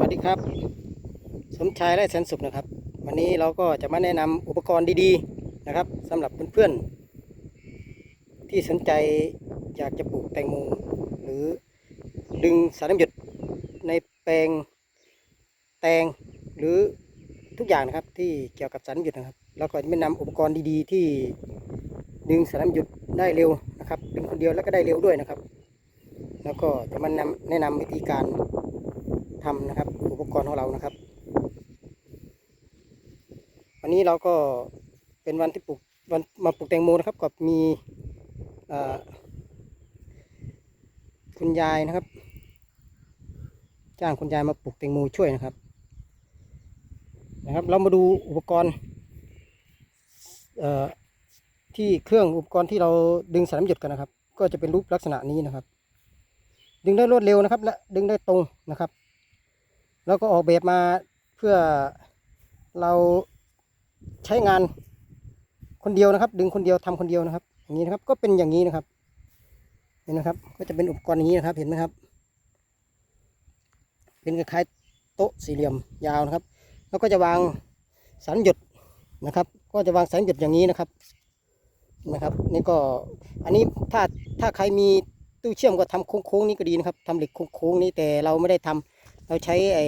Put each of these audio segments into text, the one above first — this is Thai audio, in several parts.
วัสดีครับ สมชายและแสนสุขนะครับ วันนี้เราก็จะมาแนะนำอุปกรณ์ดีๆนะครับสำหรับเพื่อนๆ ที่สนใจอยากจะปลูกแตงโมหรือดึงสารน้ำหยดในแปลงแตงหรือทุกอย่างนะครับที่เกี่ยวกับสารน้ำหยดนะครับเราก็จะไม่นำอุปกรณ์ดีๆ ที่ดึงสารน้ำหยดได้เร็วนะครับดึงคนเดียวแล้วก็ได้เร็วด้วยนะครับ แล้วก็จะมาแนะนำวิธีการ ทำนะครับ อุปกรณ์ของเรานะครับ วันนี้เราก็เป็นวันที่ปลูกวันมาปลูกแตงโมนะครับก็มีคุณยายนะครับ จ้างคุณยายมาปลูกแตงโมช่วยนะครับ นะครับ เรามาดูอุปกรณ์ที่เครื่องอุปกรณ์ที่เราดึงสารน้ำหยดกันนะครับ ก็จะเป็นรูปลักษณะนี้นะครับ ดึงได้รวดเร็วนะครับ และดึงได้ตรงนะครับ แล้วก็ออกแบบมาเพื่อเราใช้งานคนเดียวนะครับ ดึงคนเดียวทำคนเดียวนะครับ อย่างนี้นะครับ ก็เป็นอย่างนี้นะครับ เห็นไหมครับ ก็จะเป็นอุปกรณ์อย่างนี้นะครับ เห็นไหมครับ เป็นคล้ายโต๊ะสี่เหลี่ยมยาวนะครับ แล้วก็จะวางสันหยดนะครับ ก็จะวางสันหยดอย่างนี้นะครับนะครับ นี่ก็อันนี้ถ้าถ้าใครมีตู้เชื่อมก็ทำโค้งๆนี้ก็ดีนะครับทำเหล็กโค้งๆนี้แต่เราไม่ได้ทำ เราใช้ไอ้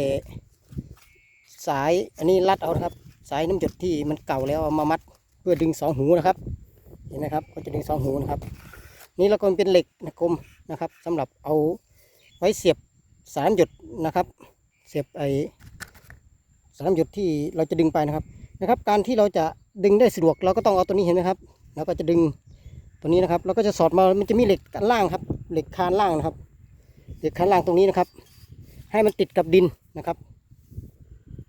สายอันนี้รัดเอาครับ สายน้ำหยดที่มันเก่าแล้วเอามามัดเพื่อดึงสองหูนะครับ เห็นไหมครับ ก็จะดึงสองหูนะครับ นี่เราก็เป็นเหล็กนะกลมนะครับสำหรับเอาไว้เสียบสายน้ำหยดนะครับ เสียบไอ้สายน้ำหยดที่เราจะดึงไปนะครับนะครับ การที่เราจะดึงได้สะดวกเราก็ต้องเอาตัวนี้เห็นไหมครับเราก็จะดึงตัวนี้นะครับเราก็จะสอดมามันจะมีเหล็กอันล่างครับ เหล็กคานล่างนะครับ เหล็กคานล่างตรงนี้นะครับ ให้มันติดกับดินนะครับ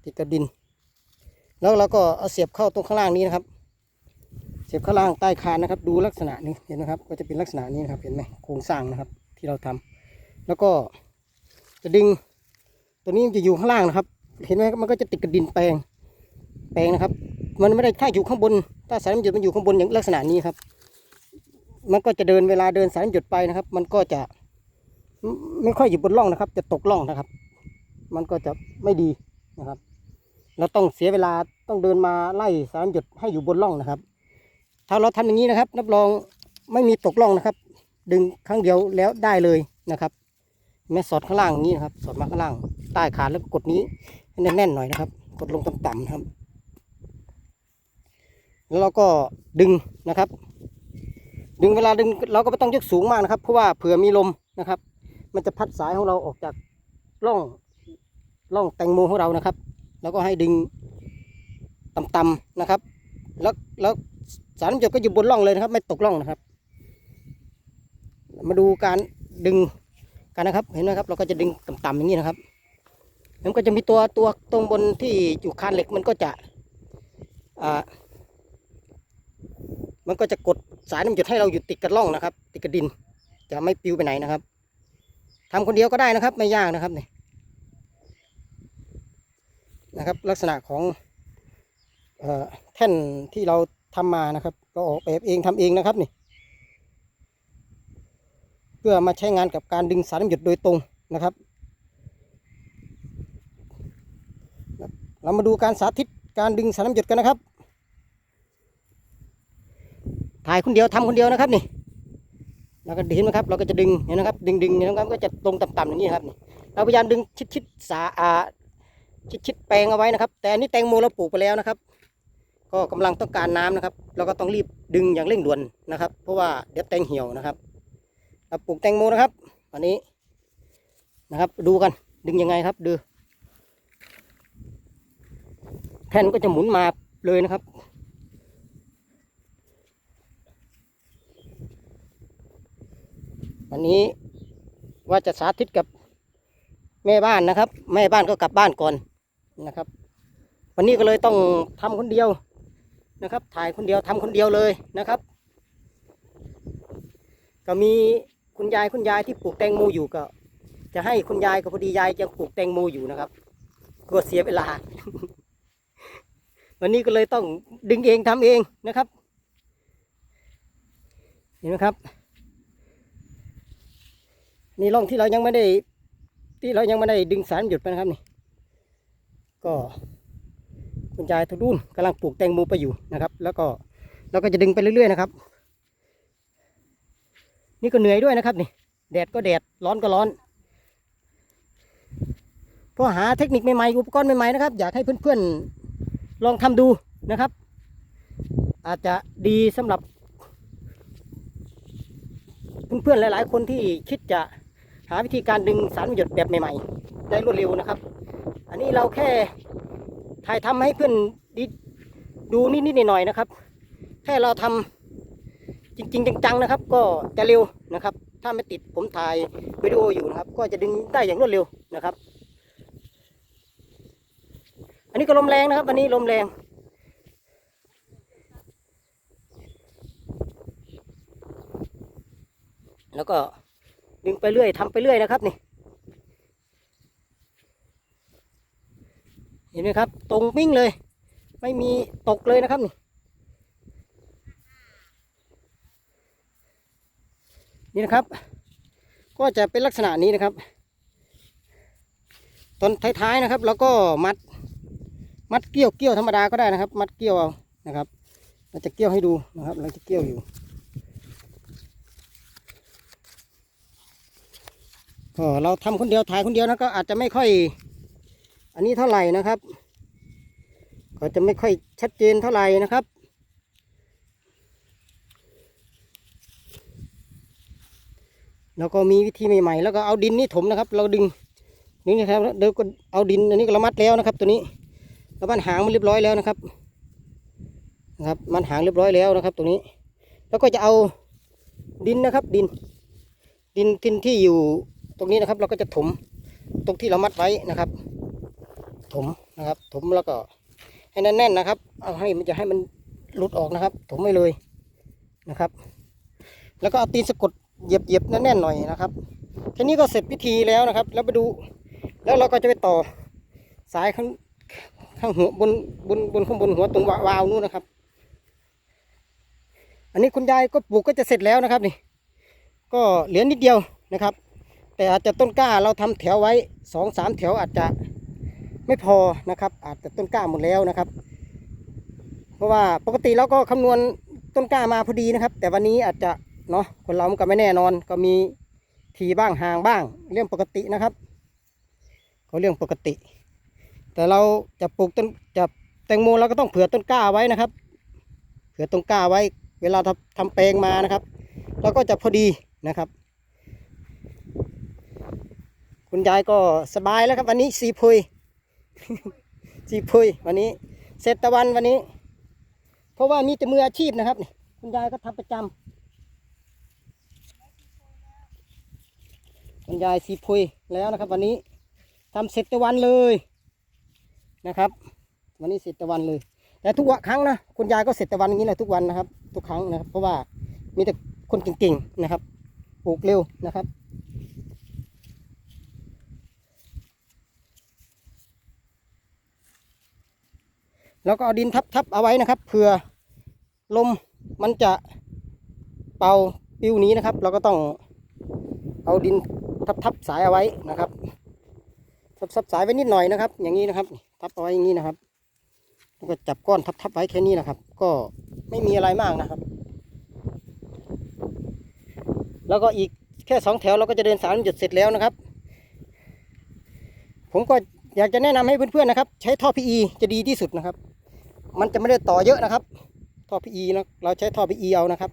ติดกับดิน แล้วเราก็เอาเสียบเข้าตรงข้างล่างนี้นะครับ เสียบข้างล่างใต้คานนะครับ ดูลักษณะนี้เห็นไหมครับ ก็จะเป็นลักษณะนี้นะครับ เห็นไหมโครงสร้างนะครับ ที่เราทำแล้วก็จะดึง ตัวนี้มันจะอยู่ข้างล่างนะครับ เห็นไหมมันก็จะติดกับดินแปลง แปลงนะครับ มันไม่ได้ถ้าอยู่ข้างบน ถ้าสายน้ำหยดมันอยู่ข้างบนอย่างลักษณะนี้ครับ มันก็จะเดินเวลาเดินสายน้ำหยดไปนะครับ มันก็จะ ไม่ค่อยอยู่บนร่องนะครับ จะตกร่องนะครับ มันก็จะไม่ดีนะครับ เราต้องเสียเวลาต้องเดินมาไล่สายน้ำหยดให้อยู่บนร่องนะครับ ถ้าเราทำอย่างนี้นะครับรับรองไม่มีตกร่องนะครับ ดึงครั้งเดียวแล้วได้เลยนะครับแม่สอดข้างล่างอย่างนี้นะครับ สอดมาข้างล่างใต้ขาแล้วกดนี้ให้แน่นๆหน่อยนะครับ กดลงต่ำๆนะครับ แล้วเราก็ดึงนะครับ ดึงเวลาดึงเราก็ไม่ต้องยกสูงมากนะครับ เพราะว่าเผื่อมีลมนะครับ มันจะพัดสายของเราออกจากร่องร่องแตงโมของเรานะครับ แล้วก็ให้ดึงต่ำๆนะครับ แล้วแล้วสารน้ำหยดก็อยู่บนร่องเลยนะครับ ไม่ตกร่องนะครับ มาดูการดึงกันนะครับ เห็นไหมครับ เราก็จะดึงต่ำๆอย่างนี้นะครับแล้วมันก็จะมีตัวตัวตรงบนที่อยู่คานเหล็กมันก็จะอ่ามันก็จะกดสายน้ำหยดให้เราอยู่ติดกับร่องนะครับ ติดกับดิน จะไม่ปิวไปไหนนะครับ ทำคนเดียวก็ได้นะครับ ไม่ยากนะครับนี่นะครับ ลักษณะของเอ่อแท่นที่เราทำมานะครับ เราออกแบบเองทำเองนะครับนี่เพื่อมาใช้งานกับการดึงสายน้ำหยดโดยตรงนะครับ เรามาดูการสาธิตการดึงสายน้ำหยดกันนะครับ ถ่ายคนเดียวทำคนเดียวนะครับนี่ เราก็เห็นไหมครับ เราก็จะดึงเห็นนะครับ ดึงดึงเนี่ยนะครับก็จะตรงต่ำๆอย่างนี้ครับเราพยายามดึงชิดชิดๆสาอาชิดชิดๆแปลงเอาไว้นะครับ แต่อันนี้แตงโมเราปลูกไปแล้วนะครับ ก็กำลังต้องการน้ำนะครับ เราก็ต้องรีบดึงอย่างเร่งด่วนนะครับ เพราะว่าเดี๋ยวแตงเหี่ยวนะครับเราปลูกแตงโมนะครับวันนี้นะครับ ดูกันดึงยังไงครับดูแผ่นก็จะหมุนมาเลยนะครับ วันนี้ว่าจะสาธิตกับแม่บ้านนะครับ แม่บ้านก็กลับบ้านก่อนนะครับ วันนี้ก็เลยต้องทำคนเดียวนะครับ ถ่ายคนเดียวทำคนเดียวเลยนะครับ ก็มีคุณยายคุณยายที่ปลูกแตงโมอยู่ก็ จะให้คุณยายกับพอดียายยังปลูกแตงโมอยู่นะครับกลัวเสียเวลา วันนี้ก็เลยต้องดึงเองทำเองนะครับ เห็นไหมครับ นี่ร่องที่เรายังไม่ได้ ที่เรายังไม่ได้ดึงสารหยุดไปนะครับนี่ ก็คุณยายทุดุนกำลังปลูกแตงโมไปอยู่นะครับ แล้วก็เราก็จะดึงไปเรื่อยๆนะครับ นี่ก็เหนื่อยด้วยนะครับนี่แดดก็แดดร้อนก็ร้อนเพราะหาเทคนิคใหม่ๆอุปกรณ์ใหม่ๆนะครับ อยากให้เพื่อนๆลองทำดูนะครับ อาจจะดีสำหรับเพื่อนๆหลายๆคนที่คิดจะ หาวิธีการดึงสารประโยชน์แบบใหม่ๆ ได้รวดเร็วนะครับ อันนี้เราแค่ถ่ายทำให้เพื่อนดิดูนิดๆหน่อยๆนะครับ แค่เราทำจริง ๆ จังๆนะครับ ก็จะเร็วนะครับ ถ้าไม่ติดผมถ่ายวิดีโออยู่นะครับ ก็จะดึงได้อย่างรวดเร็วนะครับ อันนี้ก็ลมแรงนะครับ อันนี้ลมแรงแล้วก็ ดึงไปเรื่อยทำไปเรื่อยนะครับนี่ เห็นไหมครับ ตรงปิ้งเลย ไม่มีตกเลยนะครับนี่นี่นะครับ ก็จะเป็นลักษณะนี้นะครับ ตอนท้ายๆนะครับ แล้วก็มัด มัดเกี้ยวเกี้ยวธรรมดาก็ได้นะครับ มัดเกี้ยวเอานะครับ เราจะเกี้ยวให้ดูนะครับ เราจะเกี้ยวอยู่ ก็เราทำคนเดียวถ่ายคนเดียวนะก็อาจจะไม่ค่อย อันนี้เท่าไหร่นะครับ ก็จะไม่ค่อยชัดเจนเท่าไหร่นะครับแล้วก็มีวิธีใหม่ๆ แล้วก็เอาดินนี่ถมนะครับ เราดึงนี่นะครับเดี๋ยวก็เอาดินอันนี้ก็รามัดแล้วนะครับ ตัวนี้แล้วมันหางมันเรียบร้อยแล้วนะครับนะครับ มันหางเรียบร้อยแล้วนะครับ ตรงนี้ แล้วก็จะเอาดินนะครับ ดิน ดินทินที่อยู่ ตรงนี้นะครับเราก็จะถมตรงที่เรามัดไว้นะครับ ถมนะครับ ถมแล้วก็ให้แน่นๆนะครับ เอาให้มันจะให้มันหลุดออกนะครับ ถมไว้เลยนะครับ แล้วก็เอาตีนสะกดเหยียบเหยียบแน่นๆหน่อยนะครับแค่นี้ก็เสร็จพิธีแล้วนะครับ แล้วไปดู แล้วเราก็จะไปต่อสายข้างข้างหัวบนบนบนข้างบนหัวตรงวาวาวนู่นนะครับ อันนี้คุณยายก็ปลูกก็จะเสร็จแล้วนะครับนี่ ก็เหลือนิดเดียวนะครับ แต่อาจจะต้นกล้าเราทำแถวไว้สองสามแถวอาจจะไม่พอนะครับ อาจจะต้นกล้าหมดแล้วนะครับ เพราะว่าปกติเราก็คำนวณต้นกล้ามาพอดีนะครับ แต่วันนี้อาจจะเนาะคนเรามันก็ไม่แน่นอน ก็มีทีบ้างห่างบ้าง เรื่องปกตินะครับ ก็เรื่องปกติ แต่เราจะปลูกต้นจะแตงโมเราก็ต้องเผื่อต้นกล้าไว้นะครับ เผื่อต้นกล้าไว้ เวลาทำทำแปลงมานะครับเราก็จะพอดีนะครับ คุณยายก็สบายแล้วครับ วันนี้สีพุยสีพุยวันนี้เสร็จตะวันวันนี้ เพราะว่ามีแต่มืออาชีพนะครับนี่คุณยายก็ทำประจำคุณยายสีพุยแล้วนะครับ วันนี้ทำเสร็จตะวันเลยนะครับ วันนี้เสร็จตะวันเลยแต่ทุกวันครั้งนะคุณยายก็เสร็จตะวันอย่างนี้แหละทุกวันนะครับ ทุกครั้งนะครับ เพราะว่ามีแต่คนเก่งๆนะครับปลูกเร็วนะครับ แล้วก็เอาดินทับๆเอาไว้นะครับเผื่อลมมันจะเป่าปิวนี้นะครับ เราก็ต้องเอาดินทับๆสายเอาไว้นะครับทับๆสายไว้นิดหน่อยนะครับ อย่างนี้นะครับ ทับเอาไว้อย่างนี้นะครับแล้วก็จับก้อนทับๆไว้แค่นี้นะครับ ก็ไม่มีอะไรมากนะครับ แล้วก็อีกแค่สองแถวเราก็จะเดินสามหยุดเสร็จแล้วนะครับ ผมก็อยากจะแนะนำให้เพื่อนๆนะครับ ใช้ท่อ PE จะดีที่สุดนะครับ มันจะไม่ได้ต่อเยอะนะครับ ท่อ PE นะเราใช้ท่อ PE เอานะครับ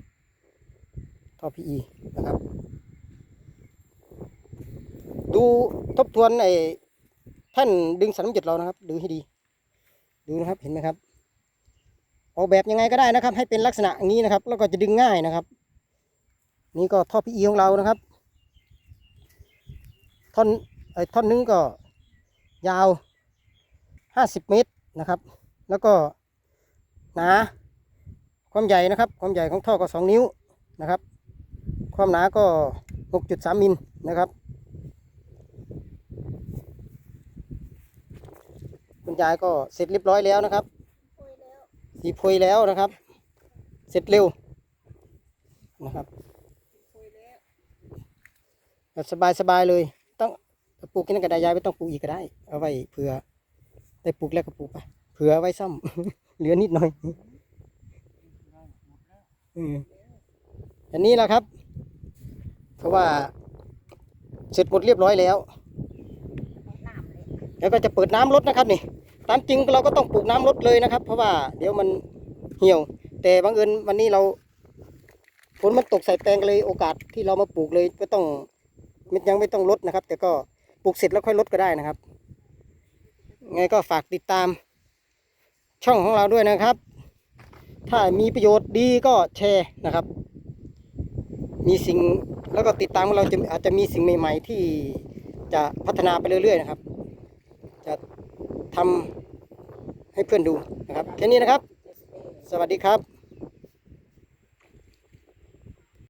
ท่อ PE นะครับ ดูทบทวนไอ้แท่านดึงสันน้ำหยดเรานะครับ ดูให้ดี ดูนะครับเห็นไหมครับ ออกแบบยังไงก็ได้นะครับ ให้เป็นลักษณะนี้นะครับ แล้วก็จะดึงง่ายนะครับ นี่ก็ท่อ PE ของเรานะครับ ท่อนไอ้ท่อนนึงก็ยาว 50 เมตรนะครับ แล้วก็ หนา ความใหญ่นะครับ ความใหญ่ของท่อก็ 2 นิ้วนะครับ ความหนาก็ 6.3มิลนะครับคุณยายก็เสร็จเรียบร้อยแล้วนะครับสีพวยแล้วนะครับ เสร็จเร็วนะครับแบบสบายๆเลย ต้องปลูกกินกระดาษยายไม่ต้องปลูกอีกก็ได้ เอาไว้เผื่อได้ปลูกแล้วก็ปลูกไปเผื่อไว้ซ่อม เหลือนิดหน่อยอันนี้แหละครับ เพราะว่าเสร็จหมดเรียบร้อยแล้ว แล้วก็จะเปิดน้ำลดนะครับนี่ ตามจริงเราก็ต้องปลูกน้ำลดเลยนะครับ เพราะว่าเดี๋ยวมันเหี่ยว แต่บังเอิญวันนี้เราฝนมันตกใส่แปลงเลยโอกาสที่เรามาปลูกเลยก็ต้องมันยังไม่ต้องลดนะครับ แต่ก็ปลูกเสร็จแล้วค่อยลดก็ได้นะครับ ไงก็ฝากติดตาม ช่องของเราด้วยนะครับ ถ้ามีประโยชน์ดีก็แชร์นะครับ มีสิ่งแล้วก็ติดตามเราจะอาจจะมีสิ่งใหม่ ๆ ที่จะพัฒนาไปเรื่อย ๆ นะครับ จะทำให้เพื่อนดูนะครับแค่นี้นะครับ สวัสดีครับ